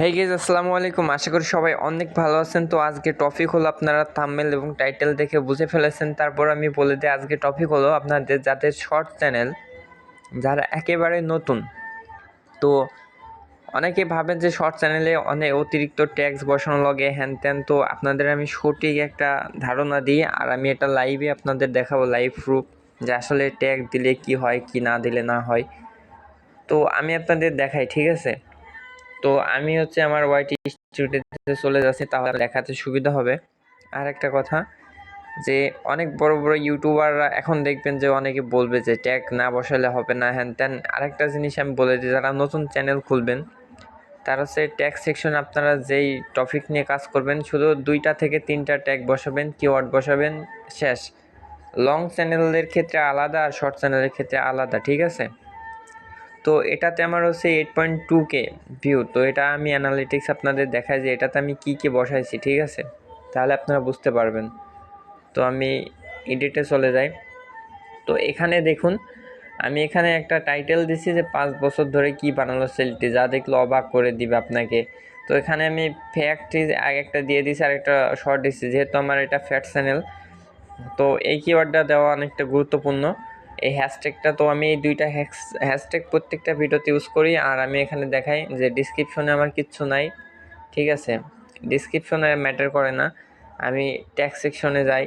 হেই gauge আসসালামু আলাইকুম। আশা করি সবাই অনেক ভালো আছেন। তো আজকে টপিক হলো আপনারা থাম্বনেল এবং টাইটেল দেখে বুঝে ফেলেছেন। তারপর আমি বলে দিই, আজকে টপিক হলো আপনাদের যাদের শর্ট চ্যানেল যারা একেবারে নতুন। তো অনেকে ভাবেন যে শর্ট চ্যানেলে অনেক অতিরিক্ত ট্যাক্স বসানো লাগে, হ্যান ত্যান। তো আপনাদের আমি সঠিক একটা ধারণা দিই, আর আমি এটা লাইভে আপনাদের দেখাবো লাইভ প্রুফ যে আসলে ট্যাগ দিলে কি হয়, কি না দিলে না হয়। তো আমি আপনাদের দেখাই, ঠিক আছে? তো আমি হচ্ছে আমার ওয়াইটি ইনস্টিটিউটে চলে যাচ্ছি, তাহলে দেখাতে সুবিধা হবে। আর একটা কথা, যে অনেক বড় বড় ইউটিউবাররা এখন দেখবেন যে অনেকে বলবে যে ট্যাগ না বসালে হবে না, হ্যান ত্যান। আরেকটা জিনিস আমি বলে দিই, যারা নতুন চ্যানেল খুলবেন, তার হচ্ছে ট্যাগ সেকশন আপনারা যেই টপিক নিয়ে কাজ করবেন, শুধু দুইটা থেকে তিনটা ট্যাগ বসাবেন কিওয়ার্ড বসাবেন, শেষ। লং চ্যানেলের ক্ষেত্রে আলাদা আর শর্ট চ্যানেলের ক্ষেত্রে আলাদা, ঠিক আছে? তো এটাতে আমার হচ্ছে eight point two K view তো এটা আমি অ্যানালিটিক্স আপনাদের দেখাই যে এটাতে আমি কী কী বসাইছি, ঠিক আছে? তাহলে আপনারা বুঝতে পারবেন। তো আমি এডিটে চলে যাই। তো এখানে দেখুন, আমি এখানে একটা টাইটেল দিছি যে পাঁচ বছর ধরে কি বানালো সেলটি যা দেখলে অবাক করে দিবে আপনাকে। তো এখানে আমি ফ্যাক্টরি আগে একটা দিয়ে দিছি, আর একটা শর্ট দিছি, যেহেতু আমার এটা ফ্যাট চ্যানেল তো এই কিওয়ার্ডটা দেওয়া অনেকটা গুরুত্বপূর্ণ। এই হ্যাশট্যাগটা তো আমি এই দুইটা হ্যাশ হ্যাশট্যাগ প্রত্যেকটা ভিডিওতে ইউজ করি, আর আমি এখানে দেখাই যে ডিসক্রিপশনে আমার কিচ্ছু নাই, ঠিক আছে? ডিসক্রিপশনে ম্যাটার করে না। আমি ট্যাক্স সেকশনে যাই।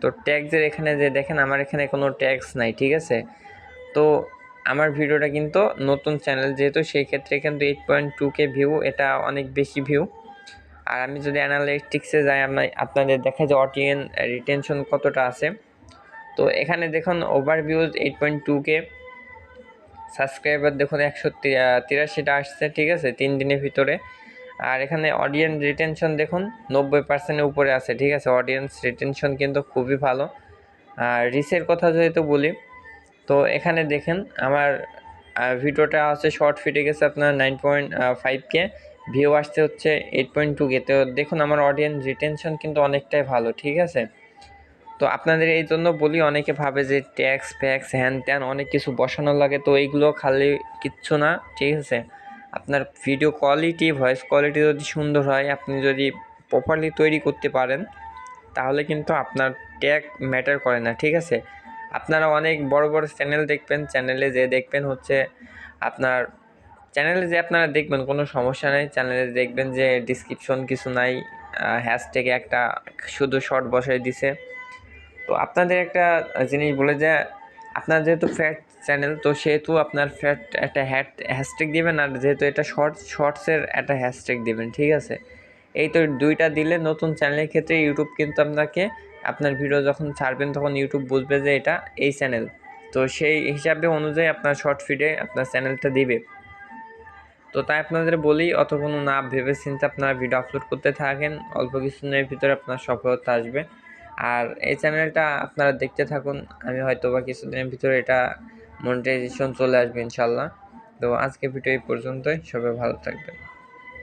তো ট্যাক্সের এখানে যে দেখেন, আমার এখানে কোনো ট্যাক্স নাই, ঠিক আছে? তো আমার ভিডিওটা কিন্তু নতুন চ্যানেল যেহেতু, সেই ক্ষেত্রে কিন্তু eight point two K view এটা অনেক বেশি ভিউ আর আমি যদি অ্যানালিটিক্সে যাই আপনাদের দেখা যে অডিয়েন্স রিটেনশন কতটা আছে। তো এখানে দেখুন overviews eight point two K subscriber দেখুন একশো তিরাশিটা আসছে, ঠিক আছে? তিন দিনের ভিতরে। আর এখানে অডিয়েন্স রিটেনশন দেখুন নব্বই পার্সেন্টের উপরে আছে, ঠিক আছে? অডিয়েন্স রিটেনশন কিন্তু খুবই ভালো। আর রিসের কথা যেহেতু বলি, তো এখানে দেখেন আমার ভিডিওটা আছে শর্ট ফিটে গেছে আপনার nine point five K view আসতে হচ্ছে এইট পয়েন্ট টু কে তো দেখুন আমার অডিয়েন্স রিটেনশন কিন্তু অনেকটাই ভালো, ঠিক আছে? তো আপনাদের এই জন্য বলি, অনেকে ভাবে যে ট্যাক্স ফ্যাক্স হ্যান ত্যান অনেক কিছু বসানো লাগে, তো এইগুলো খালি কিচ্ছু না, ঠিক আছে? আপনার ভিডিও কোয়ালিটি ভয়েস কোয়ালিটি যদি সুন্দর হয়, আপনি যদি প্রপারলি তৈরি করতে পারেন, তাহলে কিন্তু আপনার ট্যাগ ম্যাটার করে না, ঠিক আছে? আপনারা অনেক বড় বড় চ্যানেল দেখবেন চ্যানেলে যে দেখবেন হচ্ছে আপনার চ্যানেলে যে আপনারা দেখবেন, কোনো সমস্যা নেই চ্যানেলে দেখবেন যে ডিসক্রিপশন কিছু নাই হ্যাশট্যাগে একটা শুধু শর্ট বসাই দিছে। তো আপনাদের একটা জিনিস বলে যে, আপনার যেহেতু ফ্যাট চ্যানেল তো সেহেতু আপনার ফ্যাট একটা হ্যাট হ্যাশট্যাগ দিবেন আর যেহেতু এটা শর্ট শর্টসের একটা হ্যাশট্যাগ দিবেন, ঠিক আছে? এই তো দুইটা দিলে নতুন চ্যানেলের ক্ষেত্রে ইউটিউব কিন্তু আপনাকে, আপনার ভিডিও যখন ছাড়বেন তখন ইউটিউব বুঝবে যে এটা এই চ্যানেল তো সেই হিসাবে অনুযায়ী আপনার শর্ট ফিডে আপনার চ্যানেলটা দিবে। তো তাই আপনাদের বলি, অত কোনো না ভেবে চিন্তে আপনারা ভিডিও আপলোড করতে থাকেন, অল্প কিছুদিনের ভিতরে আপনার সফলতা আসবে। আর এই চ্যানেলটা আপনারা দেখতে থাকুন। আমি হয়তো বা কিছুদিনের ভিতরে এটা মনিটাইজেশন চলে আসবে ইনশাল্লাহ তো আজকে ভিডিও এই পর্যন্তই। সবাই ভালো থাকবেন।